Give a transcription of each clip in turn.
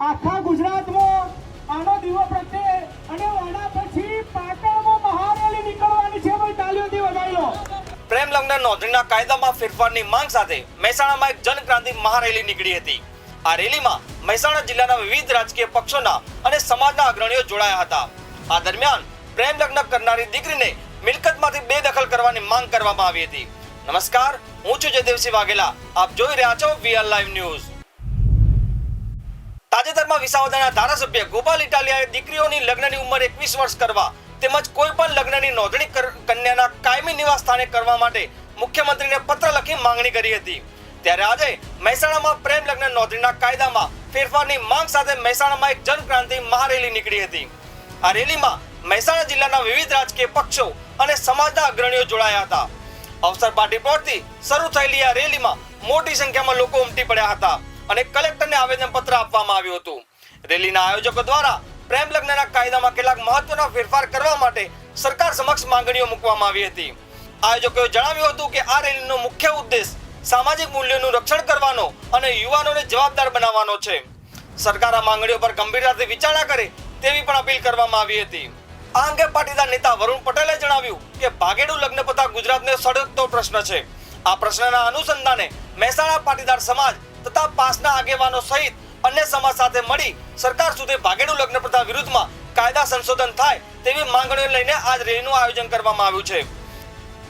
આખા ગુજરાતમાં આનો દીવો પ્રગટે અને આના પછી પાટણમાં મહારેલી નીકળવાની છે ભાઈ તાલીઓથી વગાડી લો પ્રેમ લગ્ન નોંધણીના કાયદામાં ફેરફારની માંગ સાથે મહેસાણામાં એક જનક્રાંતિ મહારેલી નીકળી હતી. આ રેલીમાં મહેસાણા જિલ્લાના વિવિધ રાજકીય પક્ષોના અને સમાજના અગ્રણીઓ જોડાયા હતા. આ દરમિયાન પ્રેમ લગ્ન કરનારી દીકરીને મિલકતમાંથી બેદખલ કરવાની માંગ કરવામાં આવી હતી. નમસ્કાર, હું છું જયદેવસિંહ વાઘેલા. આપ જોઈ રહ્યા છો વીઆર લાઈવ ન્યૂઝ તાજેતરમાં વિસાવદરના ધારાસભ્ય ગોપાલ ઇટાલિયાએ દીકરીઓની લગ્નની ઉંમર એકવીસ વર્ષ કરવા તેમજ કોઈ પણ લગ્નની નોંધણી કન્યાના કાયમી નિવાસ સ્થાને કરવા માટે મુખ્યમંત્રીને પત્ર લખી માંગણી કરી હતી. ત્યારે આજે મહેસાણામાં પ્રેમ લગ્ન નોંધણીના કાયદામાં ફેરફારની માંગ સાથે મહેસાણામાં એક જનક્રાંતિ મહારેલી નીકળી હતી. આ રેલીમાં મહેસાણા જિલ્લાના વિવિધ રાજકીય પક્ષો અને સમાજના અગ્રણીઓ જોડાયા હતા. અવસર પાર્ટી પરથી શરૂ થયેલી આ રેલીમાં મોટી સંખ્યામાં લોકો ઉમટી પડ્યા હતા. અને કલેક્ટરને આવેદનપત્ર આપવામાં આવ્યું હતું. રેલીના આયોજકો દ્વારા પ્રેમ લગ્નના કાયદામાં કેટલાક મહત્વના ફેરફાર કરવા માટે સરકાર સમક્ષ માંગણીઓ મૂકવામાં આવી હતી. આયોજકોએ જણાવ્યું હતું કે આ રેલીનો મુખ્ય ઉદ્દેશ સામાજિક મૂલ્યોનું રક્ષણ કરવાનો અને યુવાનોને જવાબદાર બનાવવાનો છે. સરકાર આ માંગણીઓ પર ગંભીરતાથી વિચારણા કરે તેવી પણ અપીલ કરવામાં આવી હતી. આ અંગે પાટીદાર નેતા વરુણ પટેલે જણાવ્યું કે ભાગેડુ લગ્ન પતા ગુજરાતને સળગતો પ્રશ્ન છે. આ પ્રશ્નના અનુસંધાને મહેસાણા પાટીદાર સમાજ તથા પાસના આગેવાનો સહિત અન્ય સમાજ સાથે મળી સરકાર સુધી ભાગેડુ લગ્ન પ્રથા વિરુદ્ધમાં કાયદા સંશોધન થાય તેવી માંગણીઓ લઈને આજ રેલીનું આયોજન કરવામાં આવ્યું છે.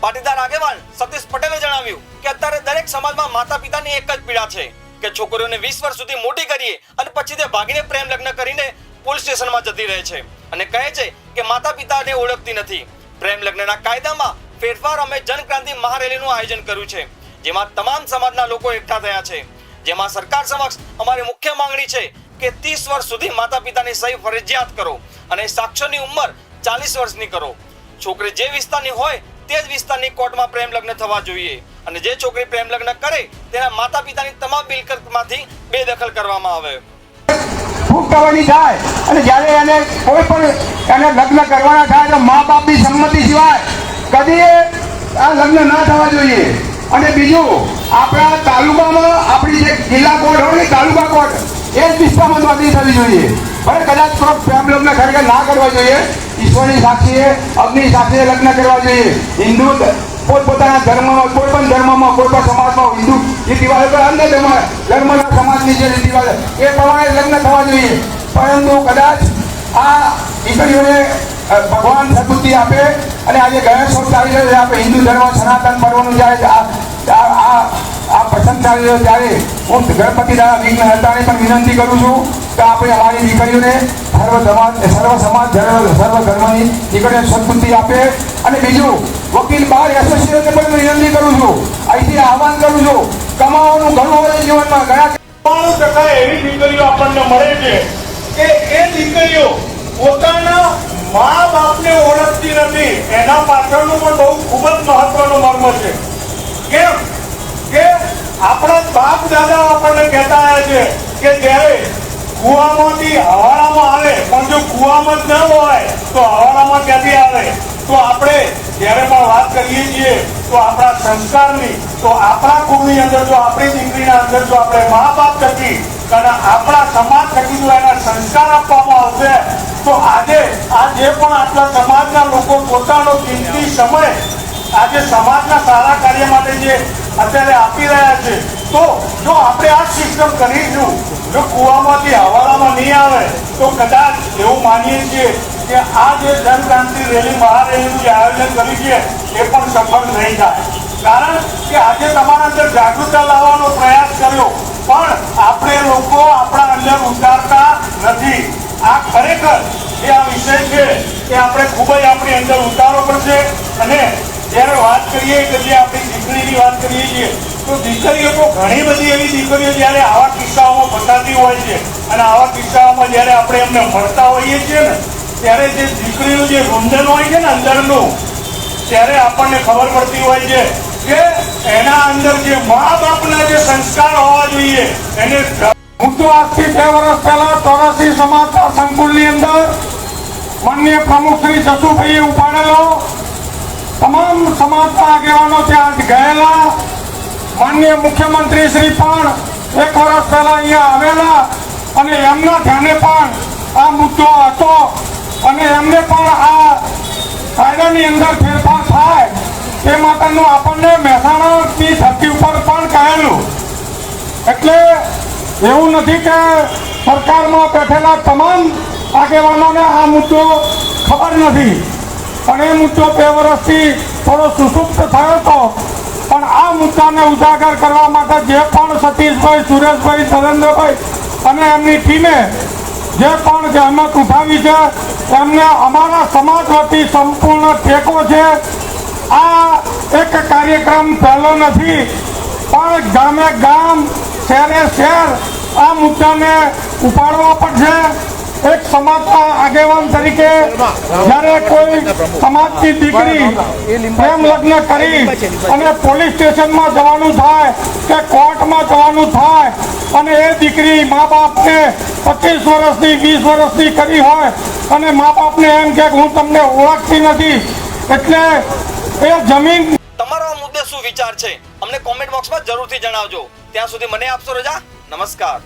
પાટીદાર આગેવાન સતીશ પટેલે જણાવ્યું કે અત્યારે દરેક સમાજમાં માતા પિતાની એક જ પીડા છે કે છોકરીઓને વીસ વર્ષ સુધી મોટી કરીએ અને પછી તે ભાગીને પ્રેમ લગ્ન કરીને પોલીસ સ્ટેશનમાં જતી રહે છે અને કહે છે કે માતા પિતાને ઓળખતી નથી. પ્રેમ લગ્નના કાયદામાં ફેરફાર અમે જનક્રાંતિ મહારેલીનું આયોજન કર્યું છે, જેમાં તમામ સમાજના લોકો એકઠા થયા છે. જેમાં સરકાર સમક્ષ અમારી મુખ્ય માંગણી છે કે ત્રીસ વર્ષ સુધી માતા પિતાની સહી ફરજિયાત કરો અને સાક્ષરની ઉંમર ચાલીસ વર્ષની કરો. છોકરી જે વિસ્તારની હોય તે જ વિસ્તારની કોર્ટમાં પ્રેમ લગ્ન થવા જોઈએ અને જે છોકરી પ્રેમ લગ્ન કરે તેના માતા પિતાની તમામ મિલકતમાંથી બેદખલ કરવામાં આવે. ભૂખ થાય અને જ્યારે એને કોઈ પણ એને લગ્ન કરવાના થાય તો મા બાપની સંમતિ સિવાય કદી આ લગ્ન ના થવા જોઈએ. અને બીજું, આપણા તાલુકામાં આપણી જે જિલ્લા કોર્ટ હોય ને, તાલુકા કોર્ટ, એ જ વિસ્તારમાં નોંધણી થવી જોઈએ. ભલે કદાચ થોડોક પ્રોબ્લેમને ખરેખર ના કરવા જોઈએ, ઈશ્વરની સાક્ષીએ અગ્નિ સાક્ષીએ લગ્ન કરવા જોઈએ. હિન્દુ પોતપોતાના ધર્મમાં કોઈ પણ ધર્મમાં કોઈ પણ સમાજમાં હિન્દુ રીતિ રિવાજો અન્ય ધર્મ ધર્મના સમાજની જે રીતિ એ પ્રમાણે લગ્ન થવા જોઈએ. પરંતુ કદાચ આ દીકરીઓને ભગવાન સદબુદ્ધિ આપે અને આજે ગણેશોત્સવ આવી રહ્યો છે, આપણે હિન્દુ ધર્મ સનાતન પર્વનું જ્યારે ચાલી રહ્યો ત્યારે હું ગણપતિ દાદા વિઘ્ન હતાને પણ વિનંતી કરું છું કે આપણે અમારી દીકરીઓને સર્વ સમાજ સર્વ સમાજ સર્વ ધર્મની દીકરીઓને સદબુદ્ધિ આપે. અને બીજું, વકીલ બાર એસોસિએશનને પણ વિનંતી કરું છું. અહીંથી આહવાન કરું છું કમાવાનું ઘણું હોય જીવનમાં, ઘણા ટકા એવી દીકરીઓ આપણને મળે છે કે એ દીકરીઓ પોતાના મા બાપને ઓળખતી નથી. એના પાછળનું પણ બહુ ખૂબ જ મહત્વનું મર્મ છે. કે આપણા બાપ દાદા આપણને કહેતા આવ્યા છે કે જ્યારે કુવામાંથી હવાડામાં આવે, પણ જો કુવામાં જ ન હોય, તો હવાડામાં ક્યાંથી આવે? તો આપણે જ્યારે પણ વાત કરીએ છીએ, તો આપણા સંસ્કારની, તો આપણા કુળની અંદર જો આપણી દીકરીના અંદર જો આપણે મા બાપ થકી અને આપણા સમાજ થકી જો એના સંસ્કાર આપવામાં આવશે, તો આજે આ જે પણ આટલા સમાજના લોકો પોતાનો કિંમતી સમય આજે સમાજના સારા જે અત્યારે આપી રહ્યા છે. તો જો આપણે આ સિસ્ટમ કરીશું જો કુવામાંથી હવાલામાં નહીં આવે, તો કદાચ એવું માનીએ છીએ કે આ જે જનક્રાંતિ રેલી, મહારેલીનું જે આયોજન કર્યું છે, એ પણ સફળ નહીં થાય. કારણ કે આજે તમારા અંદર જાગૃતતા લાવવાનો પ્રયાસ કર્યો, પણ આપણે લોકો આપણા અંદર ઉતારતા નથી. આ ખરેખર એ આ વિષય છે કે આપણે ખૂબ જ આપણી અંદર ઉતારવો પડશે અને જ્યારે વાત કરીએ કે જે આપણી દીકરીની વાત કરીએ છીએ, તો દીકરીઓ તો ઘણી બધી એવી દીકરીઓ જ્યારે આવા કિસ્સાઓમાં ફસાતી હોય છે અને આવા કિસ્સાઓમાં જ્યારે આપણે એમને મળતા હોઈએ છીએ ને, ત્યારે જે દીકરીનું જે રુંધન હોય છે ને અંદરનું, ત્યારે આપણને ખબર પડતી હોય છે કે એના અંદર જે મા બાપના જે સંસ્કાર હોવા જોઈએ, એને હું તો આજથી બે વર્ષ પહેલા ચોરાસી સમાજના સંકુલની અંદર માન્ય પ્રમુખ શ્રી જસુભાઈએ ઉપાડેલો તમામ સમાજના આગેવાનો ત્યાં ગયેલા. માનનીય મુખ્યમંત્રી શ્રી પણ એક વર્ષ પહેલા અહીંયા આવેલા અને એમના ધ્યાને પણ આ મુદ્દો હતો અને એમને પણ આ કાયદાની અંદર ફેરફાર થાય તે માટેનું આપણને મહેસાણાની ધરતી ઉપર પણ કહેલું. એટલે એવું નથી કે સરકારમાં બેઠેલા તમામ આગેવાનોને આ મુદ્દો ખબર નથી. પણ એ મુદ્દો બે વર્ષથી થોડો સુસુપ્ત થયો હતો. પણ આ મુદ્દાને ઉજાગર કરવા માટે જે પણ સતીશભાઈ, સુરેશભાઈ, નરેન્દ્રભાઈ અને એમની ટીમે જે પણ જહેમત ઉઠાવી છે, એમને અમારા સમાજ વતી સંપૂર્ણ ટેકો છે. આ એક કાર્યક્રમ પહેલો નથી, પણ ગામે ગામ, શહેરે શહેર આ મુદ્દાને ઉપાડવા પડશે. એક સમાજના આગેવાન તરીકે જ્યારે કોઈ સમાજની દીકરી પ્રેમ લગ્ન કરી અને પોલીસ સ્ટેશનમાં જવાનું થાય કે કોર્ટમાં જવાનું થાય અને એ દીકરી મા બાપને પચીસ વર્ષની, વીસ વર્ષની કરી હોય અને મા બાપને એમ કે હું તમને ઓળખતી નથી, એટલે એ જમીન તમારો મુદ્દે શું વિચાર છે? અમને કોમેન્ટ બોક્સમાં જરૂરથી જણાવજો. ત્યાં સુધી મને આપશો રજા? નમસ્કાર.